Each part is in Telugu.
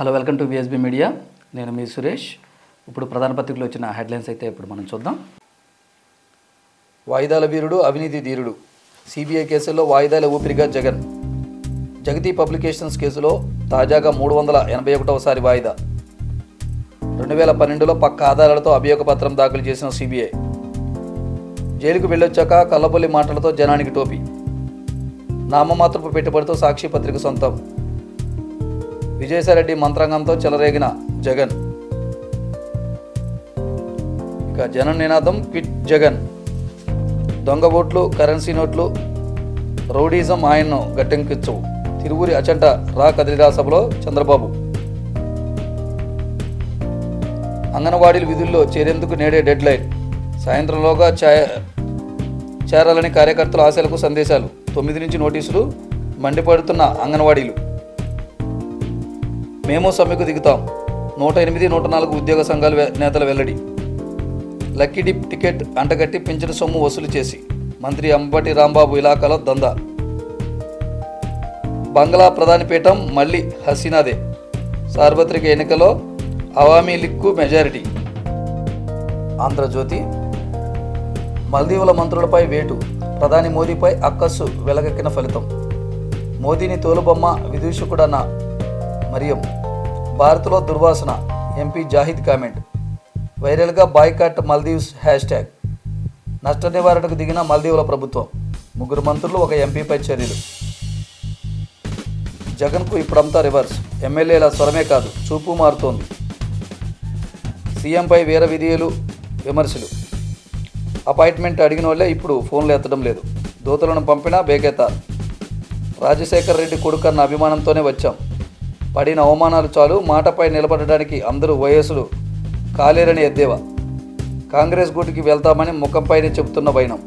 Hello welcome to VSB media నేను మీ సురేష్. ఇప్పుడు ప్రధాన పత్రికలో వచ్చిన హెడ్లైన్స్ అయితే ఇప్పుడు మనం చూద్దాం. వాయిదాల వీరుడు అవినీతి ధీరుడు. సిబిఐ కేసుల్లో వాయిదాల ఊపిరిగా జగన్. జగతి పబ్లికేషన్స్ కేసులో తాజాగా మూడు వందల ఎనభై ఒకటవసారి వాయిదా. రెండు వేల పన్నెండులో పక్క ఆధారాలతో అభియోగ పత్రం దాఖలు చేసిన సిబిఐ. జైలుకు వెళ్ళొచ్చాక కల్లబొల్లి మాటలతో జనానికి టోపీ. నామమాత్రపు పెట్టుబడితో సాక్షి పత్రిక సొంతం. విజయసాయిరెడ్డి మంత్రాంగంతో చెలరేగిన జగన్. ఇక జనం నినాదం క్విట్ జగన్. దొంగ ఓట్లు కరెన్సీ నోట్లు రౌడీజం ఆయన్ను గట్టెంకించవు తిరువురి అచంట రా కదిలిరా సభలో చంద్రబాబు. అంగన్వాడీల విధుల్లో చేరేందుకు నేడే డెడ్ లైన్ సాయంత్రంలోగా చేరాలని కార్యకర్తల ఆశలకు సందేశాలు. తొమ్మిది నుంచి నోటీసులు మండిపడుతున్న అంగన్వాడీలు. మేము సమ్మెకు దిగుతాం. నూట ఎనిమిది నూట నాలుగు ఉద్యోగ సంఘాల నేతల వెల్లడి. లక్కీ డిప్ టికెట్ అంటగట్టి పింఛను సొమ్ము వసూలు చేసి మంత్రి అంబటి రాంబాబు ఇలాకాలో దందా. బంగ్లా ప్రధాని పీఠం మళ్ళీ హసీనాదే. సార్వత్రిక ఎన్నికలో అవామీ లిక్కు మెజారిటీ. ఆంధ్రజ్యోతి మల్దీవుల మంత్రులపై వేటు ప్రధాని మోదీపై అక్కస్సు వెలగక్కిన ఫలితం. మోదీని తోలుబొమ్మ విదూషకుడన్న మరియం భారత్లో దుర్వాసన ఎంపీ జాహిద్ కామెంట్. వైరల్గా బాయ్కాట్ మల్దీవ్స్ హ్యాష్ ట్యాగ్ నష్ట నివారణకు దిగిన మల్దీవుల ప్రభుత్వం. ముగ్గురు మంత్రులు ఒక ఎంపీపై చర్యలు. జగన్కు ఇప్పుడంతా రివర్స్. ఎమ్మెల్యేల స్వరమే కాదు చూపు మారుతోంది. సీఎంపై వీర విధేయులు విమర్శలు. అపాయింట్మెంట్ అడిగిన వాళ్ళే ఇప్పుడు ఫోన్లు ఎత్తడం లేదు. దూతలను పంపినా బేకెత్తారు రాజశేఖర్ రెడ్డి కొడుకన్న అభిమానంతోనే వచ్చాం. పడిన అవమానాలు చాలు. మాటపై నిలబడడానికి అందరూ వయస్సులు కాలేరని ఎద్దేవా. కాంగ్రెస్ గూటికి వెళ్తామని ముఖంపైనే చెబుతున్న వైనం.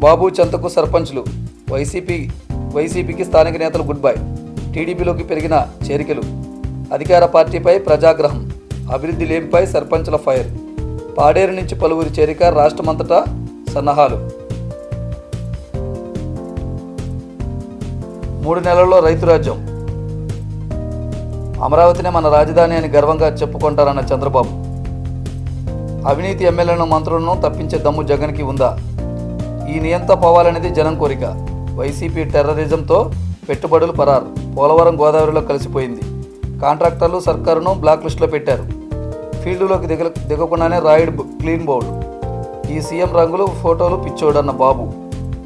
బాబు చెంతకు సర్పంచ్లు. వైసీపీ వైసీపీకి స్థానిక నేతలు గుడ్ బై. టీడీపీలోకి పెరిగిన చేరికలు. అధికార పార్టీపై ప్రజాగ్రహం. అభివృద్ధి లేమిపై సర్పంచ్ల ఫైర్. పాడేరు నుంచి పలువురి చేరిక రాష్ట్రమంతటా సన్నాహాలు. మూడు నెలల్లో రైతు రాజ్యం. అమరావతినే మన రాజధాని అని గర్వంగా చెప్పుకుంటారన్న చంద్రబాబు. అవినీతి ఎమ్మెల్యేలను మంత్రులను తప్పించే దమ్ము జగన్కి ఉందా? ఈ నియంత పోవాలనేది జనం కోరిక. వైసీపీ టెర్రరిజంతో పెట్టుబడులు పరారు. పోలవరం గోదావరిలో కలిసిపోయింది. కాంట్రాక్టర్లు సర్కారును బ్లాక్ లిస్టులో పెట్టారు. ఫీల్డ్లోకి దిగ దిగకుండానే రాయుడు క్లీన్ బౌల్డ్ ఈ సీఎం రంగులు ఫోటోలు పిచ్చోడన్న బాబు.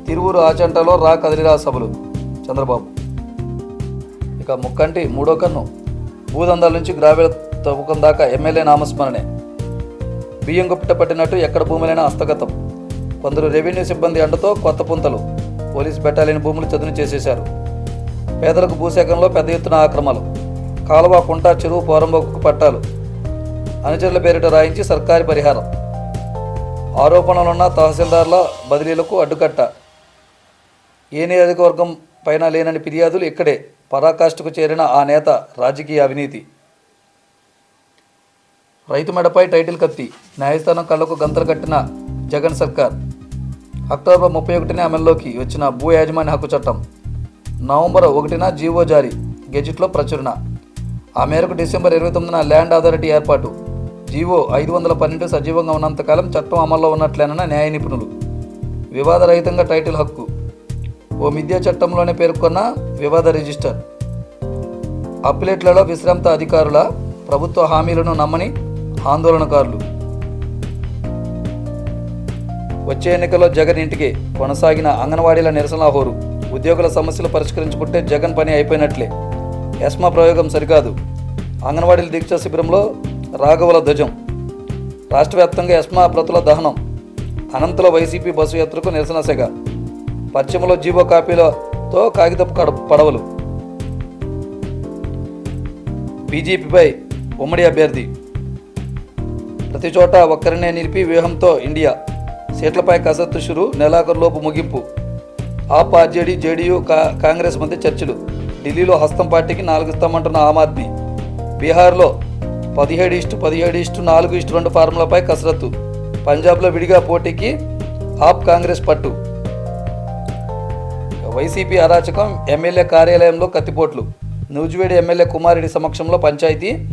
తిరువురు ఆచంటలో రా కదిలిరా సభలు. చంద్రబాబు. ఇక ముక్కంటి మూడో కన్ను. భూదందాల నుంచి గ్రావెల తవ్వకం దాకా ఎమ్మెల్యే నామస్మరణే. బియ్యం గుప్పిట పట్టినట్టు ఎక్కడ భూములైనా హస్తగతం. కొందరు రెవెన్యూ సిబ్బంది అండతో కొత్త పుంతలు. పోలీస్ బెట్టాలని భూములు చదును చేసేశారు. పేదలకు భూసేకరణలో పెద్ద ఎత్తున ఆక్రమాలు. కాలువ కుంట చెరువు పోరంబొక్కు పట్టాలు. అనుచరుల పేరిట రాయించి సర్కారీ పరిహారం. ఆరోపణలున్న తహసీల్దార్ల బదిలీలకు అడ్డుకట్ట. ఏ నియోజకవర్గం పైన లేనని ఫిర్యాదులు ఇక్కడే పరాకాష్ఠకు చేరిన ఆ నేత రాజకీయ అవినీతి. రైతు మెడపై టైటిల్ కత్తి న్యాయస్థానం కళ్ళకు గంతలు కట్టిన జగన్ సర్కార్. అక్టోబర్ ముప్పై ఒకటిన అమల్లోకి వచ్చిన భూ యాజమాన్య హక్కు చట్టం. నవంబర్ ఒకటిన జీవో జారీ గెజిట్లో ప్రచురణ. ఆ మేరకు డిసెంబర్ ఇరవై తొమ్మిదిన ల్యాండ్ అథారిటీ ఏర్పాటు. జీవో ఐదు వందల పన్నెండు సజీవంగా ఉన్నంతకాలం చట్టం అమల్లో ఉన్నట్లేనన్న న్యాయ నిపుణులు. వివాదరహితంగా టైటిల్ హక్కు ఓ విద్యా చట్టంలోనే పేర్కొన్న వివాద రిజిస్టర్. అప్పిలేట్లలో విశ్రాంత అధికారుల ప్రభుత్వ హామీలను నమ్మని ఆందోళనకారులు. వచ్చే ఎన్నికల్లో జగన్ ఇంటికి కొనసాగిన అంగన్వాడీల నిరసన హోరు. ఉద్యోగుల సమస్యలు పరిష్కరించుకుంటే జగన్ పని అయిపోయినట్లే. ఎస్మా ప్రయోగం సరికాదు. అంగన్వాడీల దీక్ష శిబిరంలో రాఘవుల ధ్వజం. రాష్ట్ర వ్యాప్తంగా ఎస్మా ప్రతుల దహనం. అనంతల వైసీపీ బస్సు యాత్రకు నిరసన సెగ. పశ్చిమలో జీవో కాపీలతో కాగితపు కడ పడవలు. బీజేపీపై ఉమ్మడి అభ్యర్థి. ప్రతి చోట ఒక్కరినే నిలిపి వ్యూహంతో ఇండియా. సీట్లపై కసరత్తు షురు నెలాఖరులోపు ముగింపు. ఆప్ ఆర్జేడీ జేడీయూ కా కాంగ్రెస్ మధ్య చర్చలు. ఢిల్లీలో హస్తం పార్టీకి నాలుగు ఇస్తామంటున్న ఆమ్ ఆద్మీ. బీహార్లో పదిహేడు ఇష్టు పదిహేడు ఇష్టు నాలుగు ఇష్టు రెండు ఫార్ములపై కసరత్తు. పంజాబ్లో విడిగా పోటీకి ఆప్ కాంగ్రెస్ పట్టు. వైసీపీ అరాచకం ఎమ్మెల్యే కార్యాలయంలో కత్తిపోట్లు. నూజివేడి ఎమ్మెల్యే కుమారెడ్డి సమక్షంలో పంచాయతీ.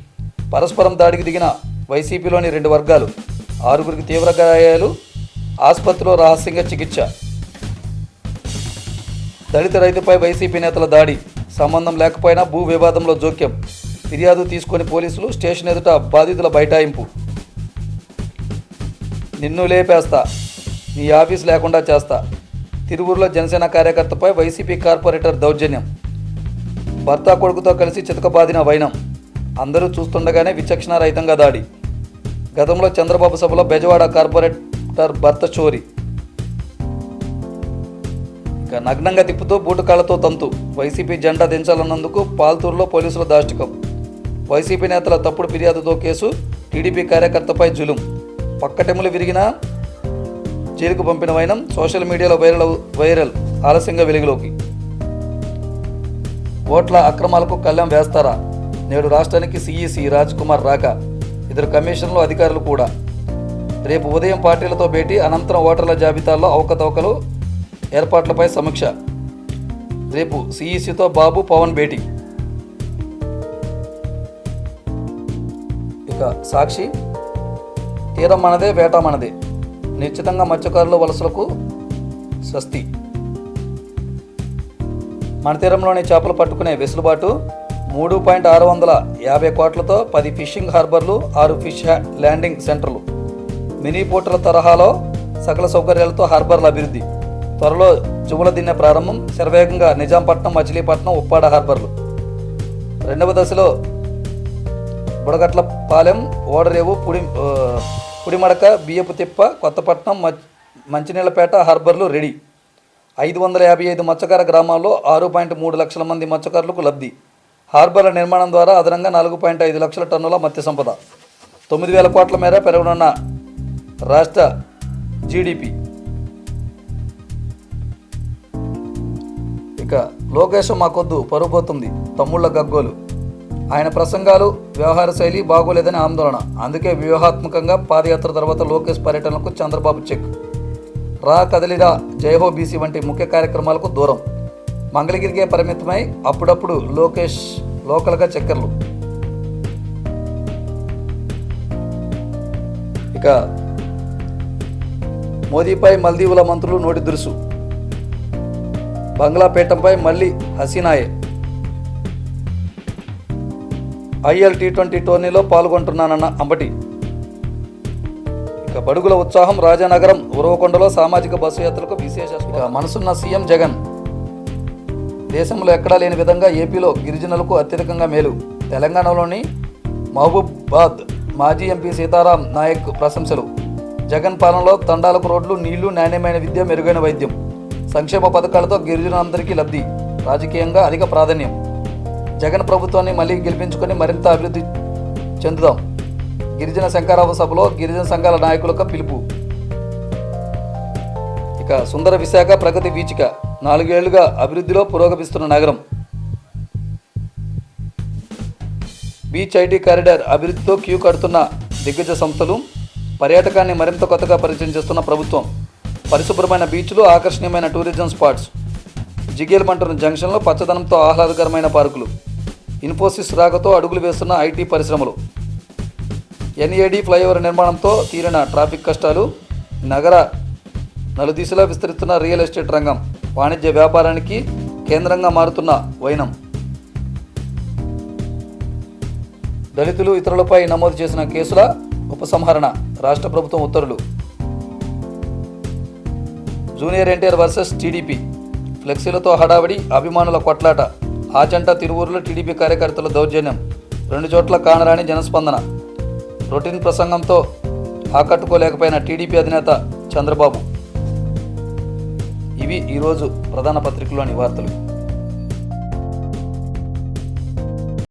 పరస్పరం దాడికి దిగిన వైసీపీలోని రెండు వర్గాలు. ఆరుగురికి తీవ్ర గాయాలు ఆసుపత్రిలో రహస్యంగా చికిత్స. దళిత రైతుపై వైసీపీ నేతల దాడి. సంబంధం లేకపోయినా భూ వివాదంలో జోక్యం. ఫిర్యాదు తీసుకొని పోలీసులు స్టేషన్ ఎదుట బాధితుల బైఠాయింపు. నిన్ను లేపేస్తా. నీ ఆఫీస్ లేకుండా చేస్తా. తిరువురులో జనసేన కార్యకర్తపై వైసీపీ కార్పొరేటర్ దౌర్జన్యం. భర్త కొడుకుతో కలిసి చితకబాదిన వైనం. అందరూ చూస్తుండగానే విచక్షణ రహితంగా దాడి. గతంలో చంద్రబాబు సభలో బెజవాడ కార్పొరేటర్ భర్త చోరీ. ఇక నగ్నంగా తిప్పుతూ బూటకాళ్ళతో తంతు. వైసీపీ జెండా దించాలన్నందుకు పాల్తూరులో పోలీసుల దాష్టికం. వైసీపీ నేతల తప్పుడు ఫిర్యాదుతో కేసు టీడీపీ కార్యకర్తపై జులుం. పక్కటెములు విరిగిన జైలుకు పంపిన వైనం సోషల్ మీడియాలో వైరల్ వైరల్ ఆలస్యంగా వెలుగులోకి. ఓట్ల అక్రమాలకు కళ్యాం వేస్తారా? నేడు రాష్ట్రానికి సిఈసి రాజ్ కుమార్ రాక. ఇద్దరు కమిషన్లు అధికారులు కూడా. రేపు ఉదయం పార్టీలతో భేటీ అనంతరం ఓటర్ల జాబితాల్లో అవకతవకలు ఏర్పాట్లపై సమీక్ష. రేపు సిఈసితో బాబు పవన్ భేటీ. ఇక సాక్షి తీరం మనదే వేట మనదే. నిశ్చితంగా మత్స్యకారులు వలసలకు స్వస్తి. మన తీరంలోని చేపలు పట్టుకునే వెసులుబాటు మూడు పాయింట్ ఆరు వందల యాభై కోట్లతో పది ఫిషింగ్ హార్బర్లు ఆరు ఫిష్ ల్యాండింగ్ సెంటర్లు. మినీ పోర్టుల తరహాలో సకల సౌకర్యాలతో హార్బర్ల అభివృద్ధి. త్వరలో జువుల దిన్నె ప్రారంభం శరవేగంగా నిజాంపట్నం మచిలీపట్నం ఉప్పాడ హార్బర్లు. రెండవ దశలో బుడగట్ల పాలెం ఓడరేవు పుడి పుడిమడక బియ్యపు తిప్ప కొత్తపట్నం మంచినీళ్ళపేట హార్బర్లు రెడీ. ఐదు వందల యాభై ఐదు మత్స్యకార గ్రామాల్లో ఆరు పాయింట్ మూడు లక్షల మంది మత్స్యకారులకు లబ్ధి. హార్బర్ల నిర్మాణం ద్వారా అదనంగా నాలుగు పాయింట్ ఐదు లక్షల టన్నుల మత్స్య సంపద. తొమ్మిది వేల కోట్ల మేర పెరగనున్న రాష్ట్ర జీడిపి. ఇక లోకేశం మాకొద్దు పరుపోతుంది తమ్ముళ్ళ గగ్గోలు. ఆయన ప్రసంగాలు వ్యవహార శైలి బాగోలేదని ఆందోళన. అందుకే వ్యూహాత్మకంగా పాదయాత్ర తర్వాత లోకేష్ పర్యటనకు చంద్రబాబు చెక్. రా కదలిరా జయహో బీసీ వంటి ముఖ్య కార్యక్రమాలకు దూరం. మంగళగిరికే పరిమితమై అప్పుడప్పుడు లోకేష్ లోకల్గా చక్కర్లు. ఇక మోదీపై మల్దీవుల మంత్రులు నోటి దురుసు. బంగ్లాపేటంపై మళ్ళీ హసీనాయే. ఐఎల్ టీ ట్వంటీ టోర్నీలో పాల్గొంటున్నానన్న అంబటి. ఇక బడుగుల ఉత్సాహం రాజానగరం ఉరవకొండలో సామాజిక బస్సు యాత్రకు విశేష మనసున్న సీఎం జగన్. దేశంలో ఎక్కడా లేని విధంగా ఏపీలో గిరిజనులకు అత్యధికంగా మేలు. తెలంగాణలోని మహబూబాద్ మాజీ ఎంపీ సీతారాం నాయక్ ప్రశంసలు. జగన్ పాలనలో తండాలకు రోడ్లు నీళ్ళు నాణ్యమైన విద్య మెరుగైన వైద్యం. సంక్షేమ పథకాలతో గిరిజనులందరికీ లబ్ధి. రాజకీయంగా అధిక ప్రాధాన్యం. జగన్ ప్రభుత్వాన్ని మళ్ళీ గెలిపించుకొని మరింత అభివృద్ధి చెందుదాం. గిరిజన శంకరావ సభలో గిరిజన సంఘాల నాయకులకు పిలుపు. ఇక సుందర విశాఖ ప్రగతి వీచిక. నాలుగేళ్ళుగా అభివృద్ధిలో పురోగమిస్తున్న నగరం. బీచ్ ఐటీ కారిడార్ అభివృద్ధితో క్యూ కడుతున్న దిగ్గజ సంస్థలు పర్యాటకాన్ని మరింత కొత్తగా పరిచయం చేస్తున్న ప్రభుత్వం. పరిశుభ్రమైన బీచ్లు ఆకర్షణీయమైన టూరిజం స్పాట్స్. జిగేల్మంటున్న జంక్షన్లో పచ్చదనంతో ఆహ్లాదకరమైన పార్కులు. ఇన్ఫోసిస్ రాకతో అడుగులు వేస్తున్న ఐటీ పరిశ్రమలు. ఎన్ఏడి ఫ్లైఓవర్ నిర్మాణంతో తీరిన ట్రాఫిక్ కష్టాలు నగర నలుదిశలా విస్తరిస్తున్న రియల్ ఎస్టేట్ రంగం వాణిజ్య వ్యాపారానికి కేంద్రంగా మారుతున్న వైనం. దళితులు ఇతరులపై నమోదు చేసిన కేసుల ఉపసంహరణ రాష్ట్ర ప్రభుత్వం ఉత్తర్వులు. Junior NTR versus TDP. ఫ్లెక్సీలతో హడావిడి అభిమానుల కొట్లాట. ఆచంట తిరువూరులో టీడీపీ కార్యకర్తల దౌర్జన్యం. రెండు చోట్ల కానరాని జనస్పందన. రొటీన్ ప్రసంగంతో ఆకట్టుకోలేకపోయిన టీడీపీ అధినేత చంద్రబాబు. ఇవి ఈరోజు ప్రధాన పత్రికలోని వార్తలు.